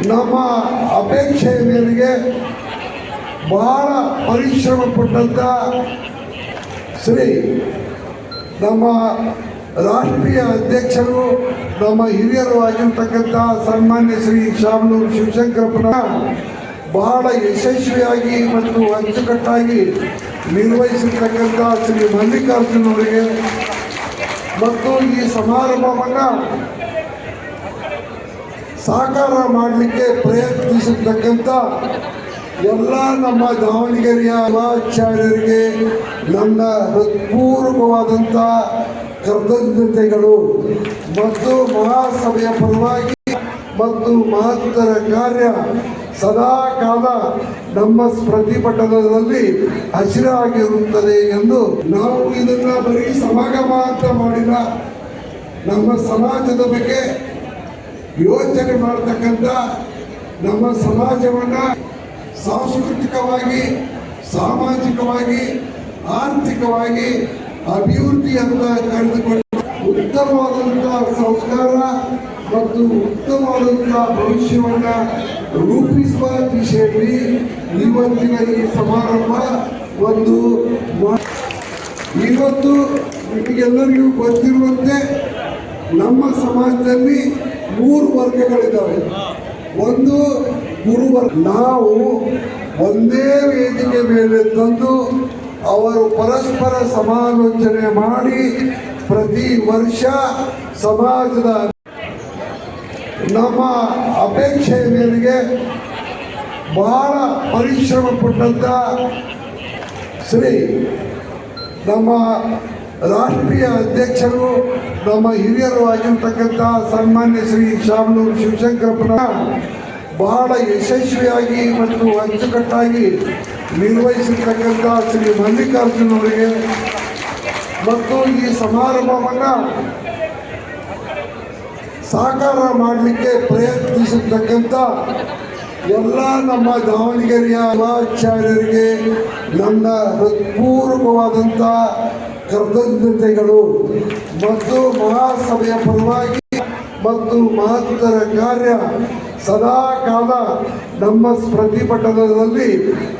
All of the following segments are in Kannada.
ನಮ್ಮ ಅಪೇಕ್ಷೆಯ ಮೇರೆಗೆ ಬಹಳ ಪರಿಶ್ರಮ ಪಟ್ಟಂತ ಶ್ರೀ ನಮ್ಮ ರಾಷ್ಟ್ರೀಯ ಅಧ್ಯಕ್ಷರು, ನಮ್ಮ ಹಿರಿಯರು ಆಗಿರ್ತಕ್ಕಂಥ ಸನ್ಮಾನ್ಯ ಶ್ರೀ ಶಾಮನೂರು ಶಿವಶಂಕರಪ್ಪನ ಬಹಳ ಯಶಸ್ವಿಯಾಗಿ ಮತ್ತು ಅಚ್ಚುಕಟ್ಟಾಗಿ ನಿರ್ವಹಿಸಿರ್ತಕ್ಕಂಥ ಶ್ರೀ ಮಲ್ಲಿಕಾರ್ಜುನ್ ಅವರಿಗೆ. ಮತ್ತು ಈ ಸಮಾರಂಭವನ್ನು ಸಾಕಾರ ಮಾಡಲಿಕ್ಕೆ ಪ್ರಯತ್ನಿಸತಕ್ಕಂಥ ಎಲ್ಲ ನಮ್ಮ ದಾವಣಗೆರೆಯ ಯುವಾಚಾರ್ಯರಿಗೆ ನನ್ನ ಹೃತ್ಪೂರ್ವಕವಾದಂಥ ಕೃತಜ್ಞತೆಗಳು. ಮತ್ತು ಮಹಾಸಭೆಯ ಪರವಾಗಿ ಮತ್ತು ಮಹತ್ತರ ಕಾರ್ಯ ಸದಾ ಕಾಲ ನಮ್ಮ ಪ್ರತಿಭಟನದಲ್ಲಿ ಹಸಿರಾಗಿರುತ್ತದೆ ಎಂದು ನಾವು ಇದನ್ನು ಬರೀ ಸಮಾಗಮ ಅಂತ ಮಾಡಿಲ್ಲ. ನಮ್ಮ ಸಮಾಜದ ಬಗ್ಗೆ ಯೋಚನೆ ಮಾಡತಕ್ಕಂಥ ನಮ್ಮ ಸಮಾಜವನ್ನು ಸಾಂಸ್ಕೃತಿಕವಾಗಿ, ಸಾಮಾಜಿಕವಾಗಿ, ಆರ್ಥಿಕವಾಗಿ ಅಭಿವೃದ್ಧಿ ಅಂತ ಕರೆದುಕೊಂಡು ಉತ್ತಮವಾದಂಥ ಸಂಸ್ಕಾರ ಮತ್ತು ಉತ್ತಮವಾದಂಥ ಭವಿಷ್ಯವನ್ನು ರೂಪಿಸುವ ದಿಶೆಯಲ್ಲಿ ಇವತ್ತಿನ ಈ ಸಮಾರಂಭ ಒಂದು ಇವತ್ತು ನಿಮಗೆಲ್ಲರಿಗೂ ಗೊತ್ತಿರುವಂತೆ ನಮ್ಮ ಸಮಾಜದಲ್ಲಿ ಮೂರು ವರ್ಗಗಳಿದ್ದಾವೆ. ಒಂದು ಗುರುವರ್ಗ ನಾವು ಒಂದೇ ವೇದಿಕೆ ಮೇಲೆ ತಂದು ಅವರು ಪರಸ್ಪರ ಸಮಾಲೋಚನೆ ಮಾಡಿ ಪ್ರತಿ ವರ್ಷ ಸಮಾಜದ ನಮ್ಮ ಅಪೇಕ್ಷೆಯ ಮೇರೆಗೆ ಬಹಳ ಪರಿಶ್ರಮ ಪಟ್ಟಂತ ಶ್ರೀ ನಮ್ಮ ರಾಷ್ಟ್ರೀಯ ಅಧ್ಯಕ್ಷರು ನಮ್ಮ ಹಿರಿಯರು ಆಗಿರ್ತಕ್ಕಂಥ ಸನ್ಮಾನ್ಯ ಶ್ರೀ ಶಾಮನೂರು ಶಿವಶಂಕರಪ್ಪನ ಬಹಳ ಯಶಸ್ವಿಯಾಗಿ ಮತ್ತು ಅಚ್ಚುಕಟ್ಟಾಗಿ ನಿರ್ವಹಿಸಿರ್ತಕ್ಕಂಥ ಶ್ರೀ ಮಲ್ಲಿಕಾರ್ಜುನವರಿಗೆ ಮತ್ತು ಈ ಸಮಾರಂಭವನ್ನು ಸಾಕಾರ ಮಾಡಲಿಕ್ಕೆ ಪ್ರಯತ್ನಿಸಿರ್ತಕ್ಕಂಥ ಎಲ್ಲ ನಮ್ಮ ದಾವಣಗೆರೆಯ ಯುವಾಚಾರ್ಯರಿಗೆ ನನ್ನ ಹೃತ್ಪೂರ್ವಕವಾದಂಥ ಕೃತಜ್ಞತೆಗಳು ಮತ್ತು ಮಹಾಸಭೆಯ ಪರವಾಗಿ ಮತ್ತು ಮಹತ್ತರ ಕಾರ್ಯ ಸದಾ ಕಾಲ ನಮ್ಮ ಪ್ರತಿಭಟನದಲ್ಲಿ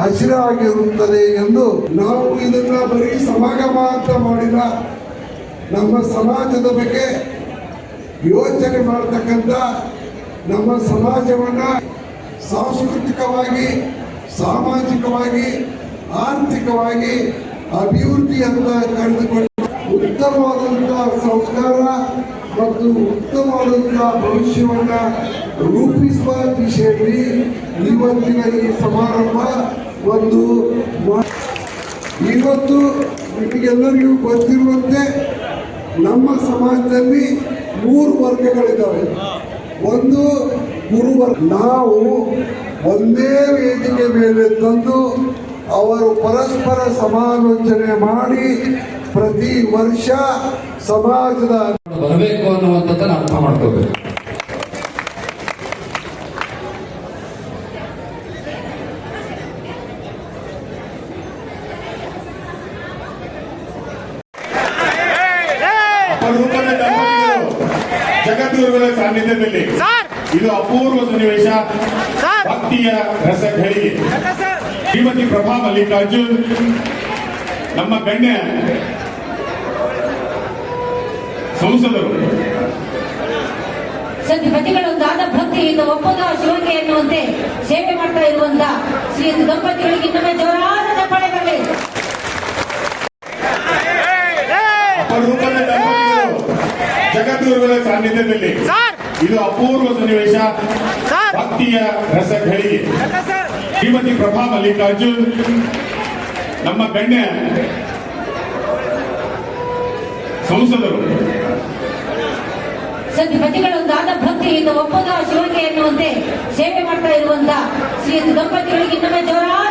ಹಸಿರಾಗಿರುತ್ತದೆ ಎಂದು ನಾವು ಇದನ್ನ ಬರೀ ಸಮಾಗಮ ಅಂತ ಮಾಡಿಲ್ಲ. ನಮ್ಮ ಸಮಾಜದ ಬಗ್ಗೆ ಯೋಚನೆ ಮಾಡತಕ್ಕಂಥ ನಮ್ಮ ಸಮಾಜವನ್ನು ಸಾಂಸ್ಕೃತಿಕವಾಗಿ, ಸಾಮಾಜಿಕವಾಗಿ, ಆರ್ಥಿಕವಾಗಿ ಅಭಿವೃದ್ಧಿಯತ್ತ ಕಂಡುಕೊಂಡು ಉತ್ತಮವಾದಂತಹ ಸಂಸ್ಕಾರ ಮತ್ತು ಉತ್ತಮವಾದಂತಹ ಭವಿಷ್ಯವನ್ನ ರೂಪಿಸುವ ದಿಶೆಯಲ್ಲಿ ಇವತ್ತಿನ ಈ ಸಮಾರಂಭ ಒಂದು ಇವತ್ತು ನಿಮಗೆಲ್ಲರಿಗೂ ಗೊತ್ತಿರುವಂತೆ ನಮ್ಮ ಸಮಾಜದಲ್ಲಿ ಮೂರು ವರ್ಗಗಳಿದ್ದಾವೆ. ಒಂದು ಗುರುವರ್ಗ. ನಾವು ಒಂದೇ ವೇದಿಕೆ ಮೇಲೆ ತಂದು ಅವರು ಪರಸ್ಪರ ಸಮಾಲೋಚನೆ ಮಾಡಿ ಪ್ರತಿ ವರ್ಷ ಸಮಾಜದ ಬರಬೇಕು ಅನ್ನುವಂಥದ್ದನ್ನು ಅರ್ಥ ಮಾಡ್ಕೋಬೇಕು. ಜಗದ್ಗುರುಗಳ ಸಾನ್ನಿಧ್ಯದಲ್ಲಿ ಇದು ಅಪೂರ್ವ ಸನ್ನಿವೇಶ. ಭಕ್ತಿಯ ರಸಘಳಿ ಶ್ರೀಮತಿ ಪ್ರಭಾ ಮಲ್ಲಿಕಾರ್ಜುನ್ ನಮ್ಮ ಗಣ್ಯ ಸಂಸದರು. ಸದ್ಯಪತಿಗಳೊಂದಾದ ಭಕ್ತಿಯಿಂದ ಒಪ್ಪದ ಶಿವಕ್ಕೆ ಎನ್ನುವಂತೆ ಸೇವೆ ಮಾಡ್ತಾ ಇರುವಂತ ಶ್ರೀ ದಂಪತಿಗಳಿಗೆ ಇನ್ನೊಮ್ಮೆ ಜೋರಾದ ಚಪ್ಪಾಳೆ ಬರಲಿ ಜಗದ್ಗುರುಗಳ ಸಾನ್ನಿಧ್ಯದಲ್ಲಿ. ಇದು ಅಪೂರ್ವ ಸನ್ನಿವೇಶ. ಭಕ್ತಿಯ ರಸಘಳಿ ಶ್ರೀಮತಿ ಪ್ರಭಾ ಮಲ್ಲಿಕಾರ್ಜುನ್, ನಮ್ಮ ಗಣ್ಯ ಸಂಸದರು. ಸದ್ಯಪತಿಗಳೊಂದಾದ ಭಕ್ತಿಯಿಂದ ಒಪ್ಪದ ಶಿವಕ್ಕೆ ಎನ್ನುವಂತೆ ಸೇವೆ ಮಾಡ್ತಾ ಇರುವಂತ ಶ್ರೀ ದಂಪತಿಗಳಿಗೆ ಇನ್ನೊಮ್ಮೆ ಜೋರಾದ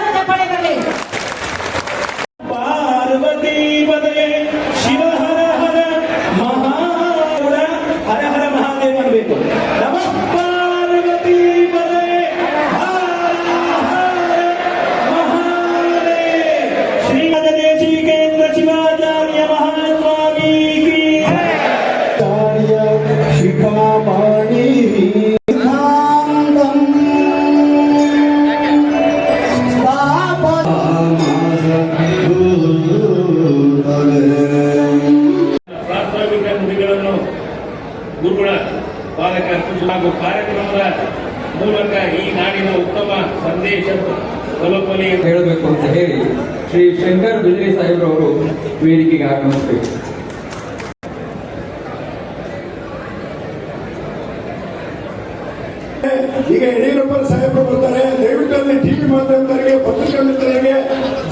ಈಗ ಯಡಿಯೂರಪ್ಪ ಸಾಹೇಬರು ಬರ್ತಾರೆ. ದಯವಿಟ್ಟು ಅಲ್ಲಿ ಟಿವಿ ಮಾಧ್ಯಮದವರಿಗೆ ಪತ್ರಿಕಾ ಮಿತ್ರರಿಗೆ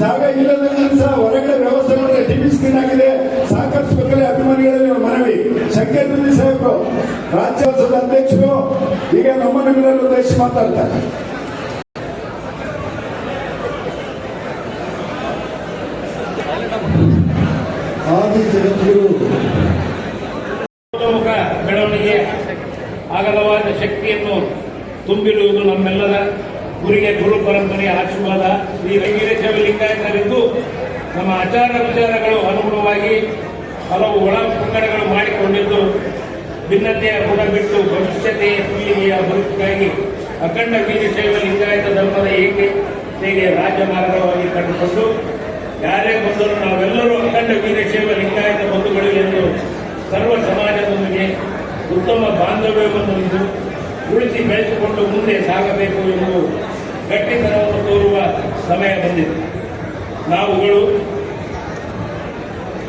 ಜಾಗ ಇಲ್ಲದ ಸಹ ಹೊರಗಡೆ ವ್ಯವಸ್ಥೆ ಮಾಡಿದ್ರೆ ಟಿವಿ ಸ್ಕ್ರೀನ್ ಆಗಿದೆ ಸಹಕರಿಸಬೇಕಲ್ಲಿ ಅಭಿಮಾನಿಗಳಲ್ಲಿ ಮನವಿ. ಶಂಕರ್ ಸಾಹೇಬ್ರು, ರಾಜ್ಯೋತ್ಸವದ ಅಧ್ಯಕ್ಷರು, ಈಗ ನಮ್ಮ ನಮ್ಮ ಉದ್ದೇಶಿಸಿ ಮಾತಾಡ್ತಾರೆ. ಶಕ್ತಿಯನ್ನು ತುಂಬಿರುವುದು ನಮ್ಮೆಲ್ಲರ ಗುರಿಗೆ ಗುರು ಪರಂಪರೆಯ ಆಶೀರ್ವಾದ. ಶ್ರೀ ರಂಗೀರೇಶ್ವರ ಲಿಂಗಾಯತರಿದ್ದು ನಮ್ಮ ಆಚಾರ ವಿಚಾರಗಳು ಅನುಗುಣವಾಗಿ ಹಲವು ಒಳ ಪಂಗಡಗಳು ಮಾಡಿಕೊಂಡಿದ್ದು, ಭಿನ್ನತೆಯ ಗುಣ ಬಿಟ್ಟು ಭವಿಷ್ಯತೆಯ ಪೀಳಿಗೆಯ ಬದುಕಿಗಾಗಿ ಅಖಂಡ ವೀರಶೈವ ಲಿಂಗಾಯತ ಧರ್ಮದ ಏಕತೆಗೆ ರಾಜಮಾರ್ಗವಾಗಿ ಕಂಡುಕೊಂಡು ಯಾರೇ ಬಂದರೂ ನಾವೆಲ್ಲರೂ ಅಖಂಡ ವೀರಶೈವ ಲಿಂಗಾಯತ ಬಂಧುಗಳು ಎಂದು ಸರ್ವ ಸಮಾಜದೊಂದಿಗೆ ಉತ್ತಮ ಬಾಂಧವ್ಯವನ್ನು ಉಳಿಸಿ ಬೆಳೆಸಿಕೊಂಡು ಮುಂದೆ ಸಾಗಬೇಕು ಎಂದು ಗಟ್ಟಿತನವನ್ನು ತೋರುವ ಸಮಯ ಬಂದಿದೆ. ನಾವುಗಳು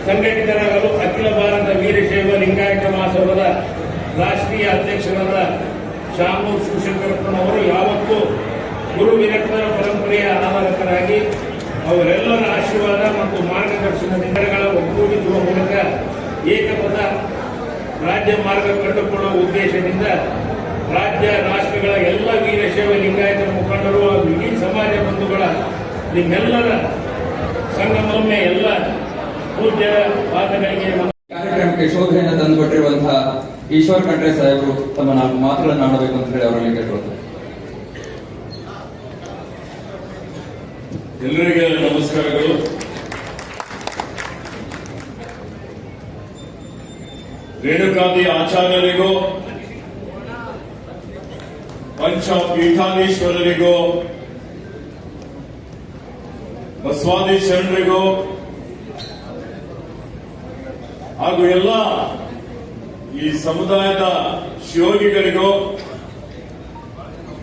ಸಂಘಟಿತರಾಗಲು ಅಖಿಲ ಭಾರತ ವೀರಶೈವ ಲಿಂಗಾಯತ ಮಹಾಸಭದ ರಾಷ್ಟ್ರೀಯ ಅಧ್ಯಕ್ಷರಾದ ಶಾಮೂರ್ ಶಿವಶಂಕರಪ್ಪನವರು ಯಾವತ್ತೂ ಗುರು ವಿರಕ್ತರ ಪರಂಪರೆಯ ಆಧಾರಕರಾಗಿ ಅವರೆಲ್ಲರ ಆಶೀರ್ವಾದ ಮತ್ತು ಮಾರ್ಗದರ್ಶನದಿಂದ ಒಗ್ಗೂಡಿಸುವ ಮೂಲಕ ಏಕಪದ ರಾಜ್ಯ ಮಾರ್ಗ ಕಂಡುಕೊಳ್ಳುವ ಉದ್ದೇಶದಿಂದ ರಾಜ್ಯ ರಾಷ್ಟ್ರಗಳ ಎಲ್ಲ ವೀರಶೈವ ಲಿಂಗಾಯತ ಮುಖಂಡರು ಹಾಗೂ ಇಡೀ ಸಮಾಜ ಬಂಧುಗಳ ನಿಮ್ಮೆಲ್ಲರ ಸಂಗಮೊಮ್ಮೆ ಎಲ್ಲ ಪೂಜ್ಯ ಪಾದಗಳಿಗೆ. ಕಾರ್ಯಕ್ರಮಕ್ಕೆ ಶೋಭೆಯನ್ನು ತಂದುಕೊಟ್ಟಿರುವಂತಹ ಈಶ್ವರ್ ಖಂಡ್ರೆ ಸಾಹೇಬರು ತಮ್ಮ ನಾಲ್ಕು ಮಾತುಗಳನ್ನು ಆಡಬೇಕು ಅಂತ ಹೇಳಿ ಅವರಲ್ಲಿ ಕೇಳ್ಕೊಳ್ತಾರೆ ಎಲ್ಲರಿಗೆ ನಮಸ್ಕಾರಗಳು ರೇಣುಕಾದಿ ಆಚಾರ್ಯರಿಗೂ ಪಂಚ ಪೀಠಾಧೀಶ್ವರರಿಗೂ ಬಸವಾದಿ ಶರಣರಿಗೂ, ಹಾಗೂ ಎಲ್ಲ ಈ ಸಮುದಾಯದ ಶಿವೋಗಿಗಳಿಗೂ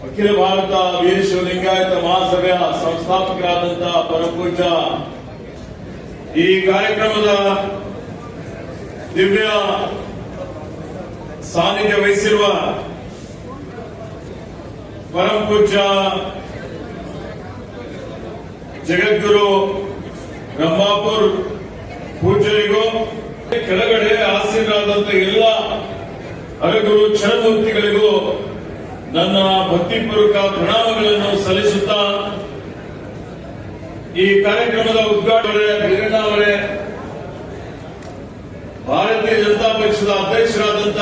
ಅಖಿಲ ಭಾರತ ವೀರಶಿವ ಲಿಂಗಾಯತ ಮಹಾಸಭೆಯ ಸಂಸ್ಥಾಪಕರಾದಂತಹ ಪರಪೂಜ ಈ ಕಾರ್ಯಕ್ರಮದ ದಿವ್ಯ ಸಾನ್ನಿಧ್ಯ ವಹಿಸಿರುವ ಪರಮಪೂಜ್ಯ ಜಗದ್ಗುರು ಬ್ರಹ್ಮಾಪುರ್ ಪೂಜ್ಯರಿಗೂ ಕೆಳಗಡೆ ಆಸೀನರಾದಂತ ಎಲ್ಲ ಅರಗುರು ಕ್ಷಣಮೂರ್ತಿಗಳಿಗೂ ನನ್ನ ಭಕ್ತಿಪೂರ್ವಕ ಪ್ರಣಾಮಗಳನ್ನು ಸಲ್ಲಿಸುತ್ತಾ ಈ ಕಾರ್ಯಕ್ರಮದ ಉದ್ಘಾಟನೆ ಅವರೇ, ಭಾರತೀಯ ಜನತಾ ಪಕ್ಷದ ಅಧ್ಯಕ್ಷರಾದಂತ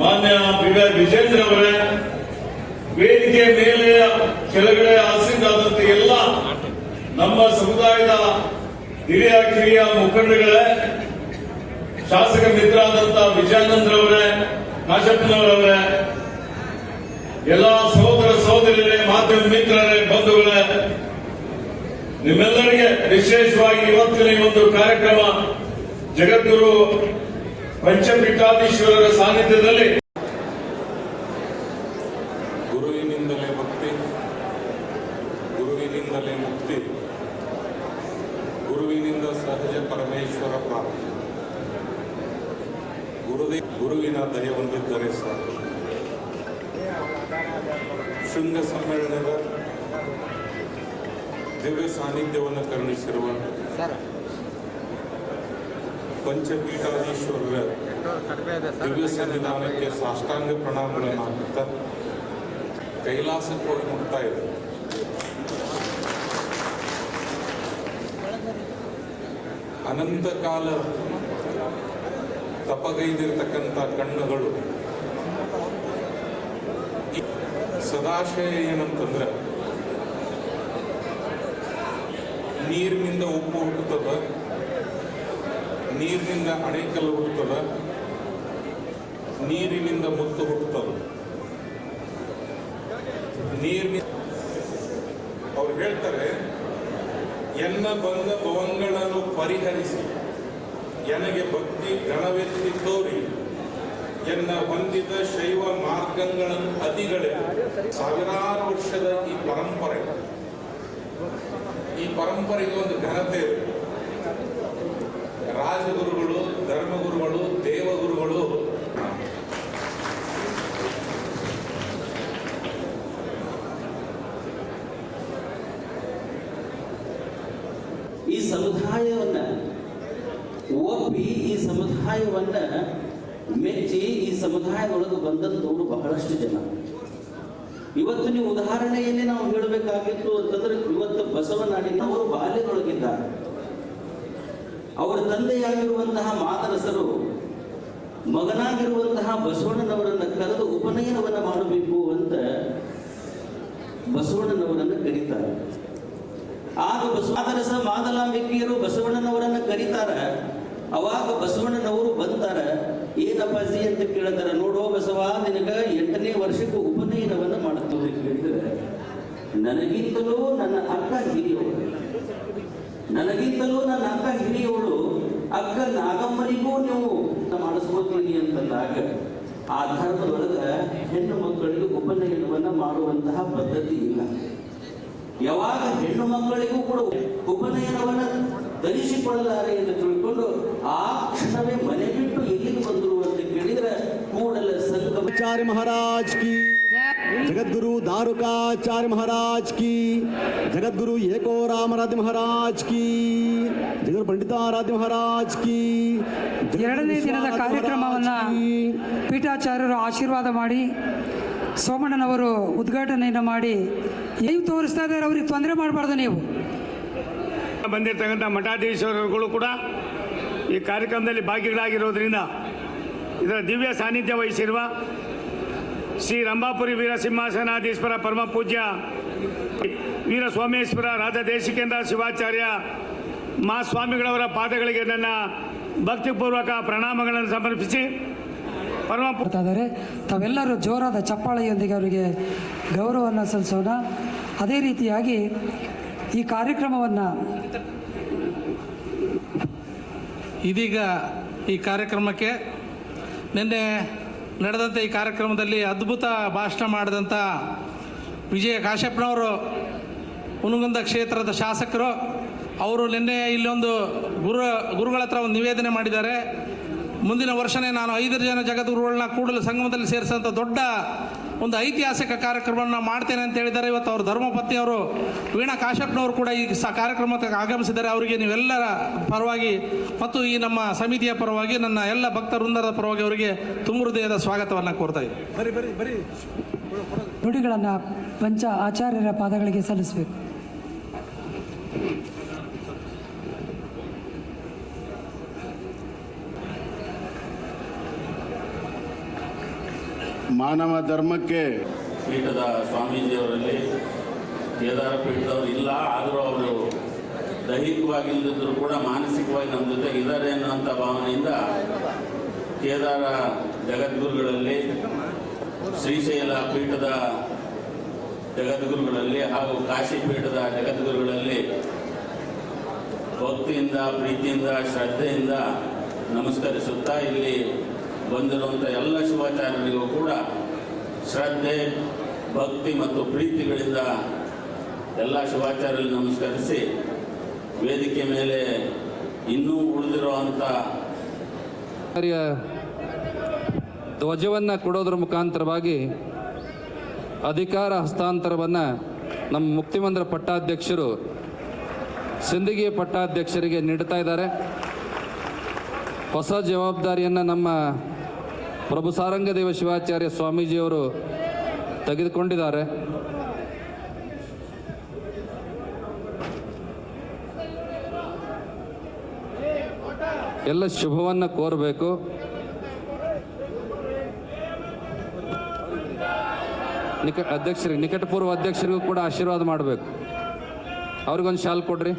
ಮಾನ್ಯ ಬಿ ವೈ ವಿಜೇಂದ್ರ ಅವರೇ, ವೇದಿಕೆ ಮೇಲೆ ಕೆಳಗಡೆ ಆಸೀನರಾದಂತ ಎಲ್ಲ ನಮ್ಮ ಸಮುದಾಯದ ಹಿರಿಯ ಕಿರಿಯ ಮುಖಂಡಗಳೇ, ಶಾಸಕ ಮಿತ್ರರಾದಂತ ವಿಜಯಾನಂದ್ರ ಅವರೇ, ಕಾಶಪ್ಪನವರವರೇ, ಎಲ್ಲ ಸಹೋದರ ಸಹೋದರಿಯರೇ, ಮಾಧ್ಯಮ ಮಿತ್ರರೇ, ಬಂಧುಗಳೇ, ನಿಮ್ಮೆಲ್ಲರಿಗೆ ವಿಶೇಷವಾಗಿ ಇವತ್ತಿನ ಒಂದು ಕಾರ್ಯಕ್ರಮ ಜಗದ್ಗುರು ಪಂಚಪೀಠಾಧೀಶ್ವರರ ಸಾನ್ನಿಧ್ಯದಲ್ಲಿ ಗುರುವಿನಿಂದಲೇ ಭಕ್ತಿ, ಗುರುವಿನಿಂದಲೇ ಮುಕ್ತಿ, ಗುರುವಿನಿಂದ ಸಹಜ ಪರಮೇಶ್ವರ ಪ್ರಾಪ್ತಿ. ಗುರುದೇ ಗುರುವಿನ ದಯ ಹೊಂದಿದ್ದರೆ ಸಾಕು. ಶೃಂಗ ಸಮ್ಮೇಳನದ ದಿವ್ಯ ಸಾನ್ನಿಧ್ಯವನ್ನು ಕರುಣಿಸಿರುವ ಪಂಚಪೀಠಾಧೀಶ್ವರರ. ದಿವ್ಯ ಸನ್ನಿಧಾನಕ್ಕೆ ಸಾಷ್ಟಾಂಗ ಪ್ರಣಾಮಗಳನ್ನು ಹಾಕುತ್ತಾ ಕೈಲಾಸಕ್ಕೆ ಹೋಗಿ ಮುಟ್ತಾ ಇದೆ. ಅನಂತ ಕಾಲ ತಪಗೈದಿರ್ತಕ್ಕಂಥ ಕಣ್ಣುಗಳು. ಸದಾಶಯ ಏನಂತಂದ್ರೆ ನೀರಿನಿಂದ ಉಪ್ಪು ಹುಟ್ಟುತ್ತದ ನೀರಿನಿಂದ ಅಣೆಕಲ್ಲು ಹುಟ್ಟುತ್ತದ? ನೀರಿನಿಂದ ಮುತ್ತು ಹುಟ್ಟುತ್ತದೆ? ನೀರಿನ ಅವ್ರು ಹೇಳ್ತಾರೆ, ಎನ್ನ ಬಂದ ಭವಂಗಳನ್ನು ಪರಿಹರಿಸಿ, ಎನಗೆ ಭಕ್ತಿ ಗಣವೆತ್ತಿ ತೋರಿ, ಎನ್ನ ಹೊಂದಿದ ಶೈವ ಮಾರ್ಗಗಳ ಅತಿಗಳೇ ಸಾವಿರಾರು ವರ್ಷದ ಈ ಪರಂಪರೆ, ಈ ಪರಂಪರೆಗೆ ಒಂದು ಘನತೆ ಇದೆ. ರಾಜಗುರುಗಳು, ಧರ್ಮಗುರುಗಳು, ದೇವಗುರುಗಳು. ಈ ಸಮುದಾಯವನ್ನ ಒಪ್ಪಿ ಈ ಸಮುದಾಯವನ್ನ ಮೆಚ್ಚಿ ಈ ಸಮುದಾಯದೊಳಗೆ ಬಂದಂತವರು ಬಹಳಷ್ಟು ಜನ. ಇವತ್ತು ನೀವು ಉದಾಹರಣೆಯಲ್ಲಿ ನಾವು ಹೇಳಬೇಕಾಗಿತ್ತು ಅಂತಂದ್ರೆ ಇವತ್ತು ಬಸವನಾಡಿನವರು ಬಾಲ್ಯದೊಳಗಿದ್ದಾರೆ. ಅವರ ತಂದೆಯಾಗಿರುವಂತಹ ಮಾದರಸರು ಮಗನಾಗಿರುವಂತಹ ಬಸವಣ್ಣನವರನ್ನು ಕರೆದು ಉಪನಯನವನ್ನ ಮಾಡಬೇಕು ಅಂತ ಬಸವಣ್ಣನವರನ್ನು ಕರೀತಾರೆ. ಆಗ ಬಸವಾದರಸ ಮಾದಲಾಂಬಿಕೆಯರು ಬಸವಣ್ಣನವರನ್ನು ಕರೀತಾರೆ. ಅವಾಗ ಬಸವಣ್ಣನವರು ಬಂತಾರ ಏನಪ್ಪಾಜಿ ಅಂತ ಕೇಳ್ತಾರೆ, ನೋಡೋ ಬಸವ, ನಿನಗ ಎಂಟನೇ ವರ್ಷಕ್ಕೆ ಉಪನಯನವನ್ನು ಮಾಡುತ್ತೇವೆ ಕೇಳಿದ್ರೆ ನನಗಿಂತಲೂ ನನ್ನ ಅಕ್ಕ ಹಿರಿಯವರು. ನನಗಿಂತಲೂ ನನ್ನ ಅಕ್ಕ ಹಿರಿಯವಳು, ಅಕ್ಕ ನಾಗಮ್ಮನಿಗೂ ನೀವು ಮಾಡಿಸ್ಕೋತೀನಿ ಅಂತಂದಾಗ, ಆ ಆಧಾರದೊಳಗೆ ಹೆಣ್ಣು ಮಕ್ಕಳಿಗೆ ಉಪನಯನವನ್ನು ಮಾಡುವಂತಹ ಪದ್ಧತಿ ಇಲ್ಲ. ಯಾವಾಗ ಹೆಣ್ಣು ಮಕ್ಕಳಿಗೂ ಕೂಡ ಉಪನಯನವನ್ನ ಧರಿಸಿಕೊಳ್ಳಲಾರೆ ಎಂದು ತಿಳ್ಕೊಂಡು ಆ ಕ್ಷಣವೇ ಮನೆ ಬಿಟ್ಟು ಎಲ್ಲಿಗೆ ಬಂದರು ಅಂತ ಕೇಳಿದ್ರೆ ಕೂಡಲ ಸಂಗಮಾಚಾರ್ಯ ಮಹಾರಾಜ್ ಕಿ ಜಗದ್ಗುರು ದಾರುಕಾಚಾರ್ಯ ಮಹಾರಾಜ್ ಕಿ. ಜಗದ್ಗುರು ಏಕೋ ರಾಮರಾಧ್ಯ ಮಹಾರಾಜ್ ಕಿ. ಜಗದ್ ಪಂಡಿತಾರಾಧ್ಯ ಮಹಾರಾಜ್ ಕಿ. ಎರಡನೇ ದಿನದ ಕಾರ್ಯಕ್ರಮವನ್ನು ಪೀಠಾಚಾರ್ಯರು ಆಶೀರ್ವಾದ ಮಾಡಿ ಸೋಮಣ್ಣನವರು ಉದ್ಘಾಟನೆಯನ್ನು ಮಾಡಿ ಏನು ತೋರಿಸ್ತಾ ಇದ್ದಾರೆ ಅವ್ರಿಗೆ ತೊಂದರೆ ಮಾಡಬಾರ್ದು ನೀವು. ಬಂದಿರತಕ್ಕಂಥ ಮಠಾಧೀಶ್ವರರುಗಳು ಕೂಡ ಈ ಕಾರ್ಯಕ್ರಮದಲ್ಲಿ ಭಾಗಿಗಳಾಗಿರೋದ್ರಿಂದ ಇದರ ದಿವ್ಯ ಸಾನ್ನಿಧ್ಯ ವಹಿಸಿರುವ ಶ್ರೀ ರಂಭಾಪುರಿ ವೀರ ಸಿಂಹಾಸನಾಧೀಶ್ವರ ಪರಮ ಪೂಜ್ಯ ವೀರ ಸೋಮೇಶ್ವರ ರಾಜ ದೇಶಿಕೇಂದ್ರ ಶಿವಾಚಾರ್ಯ ಮಾ ಸ್ವಾಮಿಗಳವರ ಪಾದಗಳಿಗೆ ನನ್ನ ಭಕ್ತಿಪೂರ್ವಕ ಪ್ರಣಾಮಗಳನ್ನು ಸಮರ್ಪಿಸಿ ಪರಮ ಇದ್ದಾರೆ ತಾವೆಲ್ಲರೂ ಜೋರಾದ ಚಪ್ಪಾಳೆಯೊಂದಿಗೆ ಅವರಿಗೆ ಗೌರವವನ್ನು ಸಲ್ಲಿಸೋಣ. ಅದೇ ರೀತಿಯಾಗಿ ಈ ಕಾರ್ಯಕ್ರಮವನ್ನು ಇದೀಗ ಈ ಕಾರ್ಯಕ್ರಮಕ್ಕೆ ನಿನ್ನೆ ನಡೆದಂಥ ಈ ಕಾರ್ಯಕ್ರಮದಲ್ಲಿ ಅದ್ಭುತ ಭಾಷಣ ಮಾಡಿದಂಥ ವಿಜಯ ಕಾಶ್ಯಪ್ಪನವರು ಹುನಗುಂದ ಕ್ಷೇತ್ರದ ಶಾಸಕರು, ಅವರು ನಿನ್ನೆ ಇಲ್ಲೊಂದು ಗುರು, ಗುರುಗಳ ಹತ್ರ ಒಂದು ನಿವೇದನೆ ಮಾಡಿದ್ದಾರೆ. ಮುಂದಿನ ವರ್ಷನೇ ನಾನು ಐದು ಜನ ಜಗದ್ಗುರುಗಳನ್ನ ಕೂಡಲ ಸಂಗಮದಲ್ಲಿ ಸೇರಿಸೋಂಥ ದೊಡ್ಡ ಒಂದು ಐತಿಹಾಸಿಕ ಕಾರ್ಯಕ್ರಮವನ್ನು ಮಾಡ್ತೇನೆ ಅಂತ ಹೇಳಿದ್ದಾರೆ. ಇವತ್ತು ಅವ್ರ ಧರ್ಮಪತ್ನಿಯವರು ವೀಣಾ ಕಾಶಪ್ಪನವರು ಕೂಡ ಈ ಸ ಕಾರ್ಯಕ್ರಮಕ್ಕೆ ಆಗಮಿಸಿದ್ದಾರೆ. ಅವರಿಗೆ ನೀವೆಲ್ಲರ ಪರವಾಗಿ ಮತ್ತು ಈ ನಮ್ಮ ಸಮಿತಿಯ ಪರವಾಗಿ ನನ್ನ ಎಲ್ಲ ಭಕ್ತ ವೃಂದದ ಪರವಾಗಿ ಅವರಿಗೆ ತುಂಬ ಹೃದಯದ ಸ್ವಾಗತವನ್ನು ಕೋರ್ತಾ ಇದ್ದೀನಿ. ನುಡಿಗಳನ್ನು ಪಂಚ ಆಚಾರ್ಯರ ಪಾದಗಳಿಗೆ ಸಲ್ಲಿಸಬೇಕು. ಮಾನವ ಧರ್ಮಕ್ಕೆ ಪೀಠದ ಸ್ವಾಮೀಜಿಯವರಲ್ಲಿ ಕೇದಾರ ಪೀಠದವರು ಇಲ್ಲ, ಆದರೂ ಅವರು ದೈಹಿಕವಾಗಿ ಇಲ್ಲದಿದ್ದರೂ ಕೂಡ ಮಾನಸಿಕವಾಗಿ ನಮ್ಮ ಜೊತೆ ಇದ್ದಾರೆ ಅನ್ನುವಂಥ ಭಾವನೆಯಿಂದ ಕೇದಾರ ಜಗದ್ಗುರುಗಳಲ್ಲಿ, ಶ್ರೀಶೈಲ ಪೀಠದ ಜಗದ್ಗುರುಗಳಲ್ಲಿ ಹಾಗೂ ಕಾಶಿ ಪೀಠದ ಜಗದ್ಗುರುಗಳಲ್ಲಿ ಭಕ್ತಿಯಿಂದ, ಪ್ರೀತಿಯಿಂದ, ಶ್ರದ್ಧೆಯಿಂದ ನಮಸ್ಕರಿಸುತ್ತಾ ಇಲ್ಲಿ ಬಂದಿರುವಂಥ ಎಲ್ಲ ಶಿವಾಚಾರ್ಯರಿಗೂ ಕೂಡ ಶ್ರದ್ಧೆ, ಭಕ್ತಿ ಮತ್ತು ಪ್ರೀತಿಗಳಿಂದ ಎಲ್ಲ ಶಿವಾಚಾರ್ಯರಿಗೆ ನಮಸ್ಕರಿಸಿ ವೇದಿಕೆ ಮೇಲೆ ಇನ್ನೂ ಉಳಿದಿರುವಂಥ ಕಾರ್ಯ ಧ್ವಜವನ್ನು ಕೊಡೋದ್ರ ಮುಖಾಂತರವಾಗಿ ಅಧಿಕಾರ ಹಸ್ತಾಂತರವನ್ನು ನಮ್ಮ ಮುಕ್ತಿಮಂದ್ರ ಪಟ್ಟಾಧ್ಯಕ್ಷರು ಸಿಂದಗಿ ಪಟ್ಟಾಧ್ಯಕ್ಷರಿಗೆ ನೀಡ್ತಾ ಇದ್ದಾರೆ. ಹೊಸ ಜವಾಬ್ದಾರಿಯನ್ನು ನಮ್ಮ ಪ್ರಭು ಸಾರಂಗದೇವ ಶಿವಾಚಾರ್ಯ ಸ್ವಾಮೀಜಿಯವರು ತೆಗೆದುಕೊಂಡಿದ್ದಾರೆ. ಎಲ್ಲ ಶುಭವನ್ನು ಕೋರಬೇಕು. ನಿಕ ಅಧ್ಯಕ್ಷರಿಗೆ ನಿಕಟಪೂರ್ವ ಅಧ್ಯಕ್ಷರಿಗೂ ಕೂಡ ಆಶೀರ್ವಾದ ಮಾಡಬೇಕು. ಅವ್ರಿಗೊಂದು ಶಾಲ್ ಕೊಡ್ರಿ.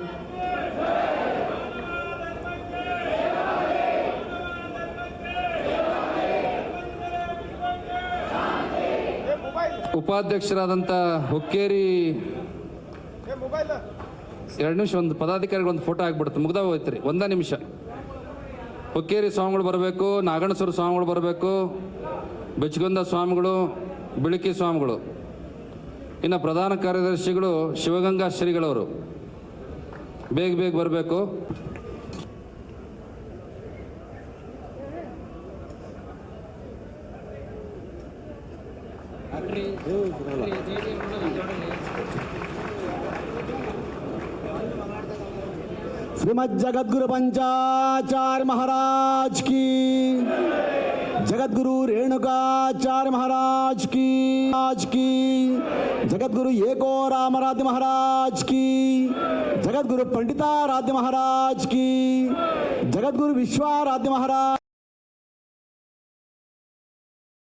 ಉಪಾಧ್ಯಕ್ಷರಾದಂಥ ಹುಕ್ಕೇರಿ ಎರಡು ನಿಮಿಷ, ಒಂದು ಪದಾಧಿಕಾರಿಗಳು ಒಂದು ಫೋಟೋ ಆಗ್ಬಿಡುತ್ತೆ. ಮುಗ್ದ ಹೋಯ್ತು ರೀ ಒಂದೇ ನಿಮಿಷ. ಹುಕ್ಕೇರಿ ಸ್ವಾಮಿಗಳು ಬರಬೇಕು ನಾಗಣಸೂರು ಸ್ವಾಮಿಗಳು ಬರಬೇಕು, ಬೆಚ್ಚಗೊಂದ ಸ್ವಾಮಿಗಳು, ಬಿಳಿಕಿ ಸ್ವಾಮಿಗಳು, ಇನ್ನು ಪ್ರಧಾನ ಕಾರ್ಯದರ್ಶಿಗಳು ಶಿವಗಂಗಾ ಶ್ರೀಗಳವರು ಬೇಗ ಬೇಗ ಬರಬೇಕು. श्रीमद जगद्गुरु पंचाचार्य महाराज की। जगद्गुरु रेणुकाचार्य महाराज की। आज की। जगद्गुरु एको रामराध्य महाराज की। जगद्गुरु पंडिताराध्य महाराज की। जगद्गुरु विश्वाराध्य महाराज